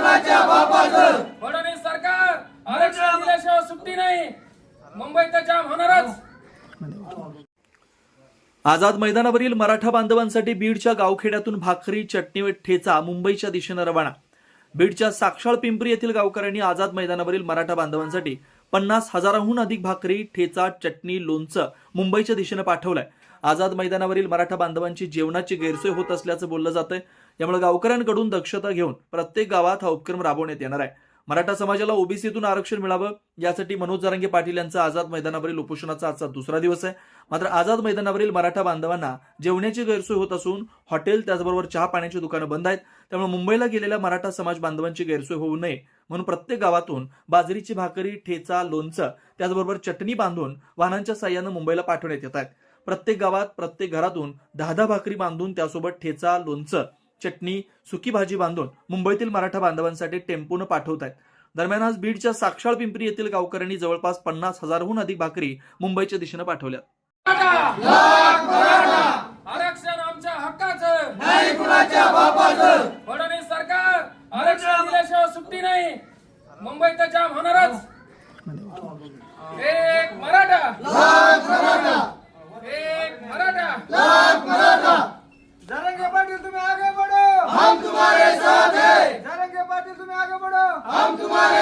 कुणाच्या बापाचं. फडणवीस सरकार. आरक्षण दिल्याशिवाय सुट्टी नाही. होणारच. आझाद मैदानावरील मराठा बांधवांसाठी बीडच्या गावखेड्यातून भाकरी चटणी ठेचा मुंबईच्या दिशेनं रवाना. बीडच्या साक्षाळ पिंपरी येथील गावकऱ्यांनी आझाद मैदानावरील मराठा बांधवांसाठी पन्नास हजाराहून अधिक भाकरी ठेचा चटणी लोणचं मुंबईच्या दिशेनं पाठवलंय. आझाद मैदानावरील मराठा बांधवांची जेवणाची गैरसोय होत असल्याचं बोललं जातंय. यामुळे गावकऱ्यांकडून दक्षता घेऊन प्रत्येक गावात हा उपक्रम राबवण्यात येणार आहे. मराठा समाजाला ओबीसीतून आरक्षण मिळावं यासाठी मनोज जरांगे पाटील यांचा आझाद मैदानावरील उपोषणाचा आजचा दुसरा दिवस आहे. मात्र आझाद मैदानावरील मराठा बांधवांना जेवण्याची गैरसोय होत असून हॉटेल त्याचबरोबर चहा पाण्याची दुकानं बंद आहेत. त्यामुळे मुंबईला गेलेल्या मराठा समाज बांधवांची गैरसोय होऊ नये म्हणून प्रत्येक गावातून बाजरीची भाकरी ठेचा लोणचं त्याचबरोबर चटणी बांधून वाहनांच्या साह्यानं मुंबईला पाठवण्यात येत आहेत. प्रत्येक गावात प्रत्येक घरातून दहा दहा भाकरी बांधून त्यासोबत ठेचा लोणचं चटणी सुकी भाजी बांधून मुंबईतील मराठा बांधवांसाठी टेम्पोनं पाठवत आहेत दरम्यान आज बीडच्या साक्षाळ पिंपरी येथील गावकऱ्यांनी जवळपास पन्नास हजारहून अधिक भाकरी मुंबईच्या दिशेनं पाठवल्या आरक्षण आमच्या हक्काचं! नाही कुणाच्या बापाचं! फडणवीस सरकार! आरक्षण दिल्याशिवाय सुट्टी नाही! मुंबई तर जाम होणारच पाटील तुम्हें आगे बढ़ो. हम तुम्हारे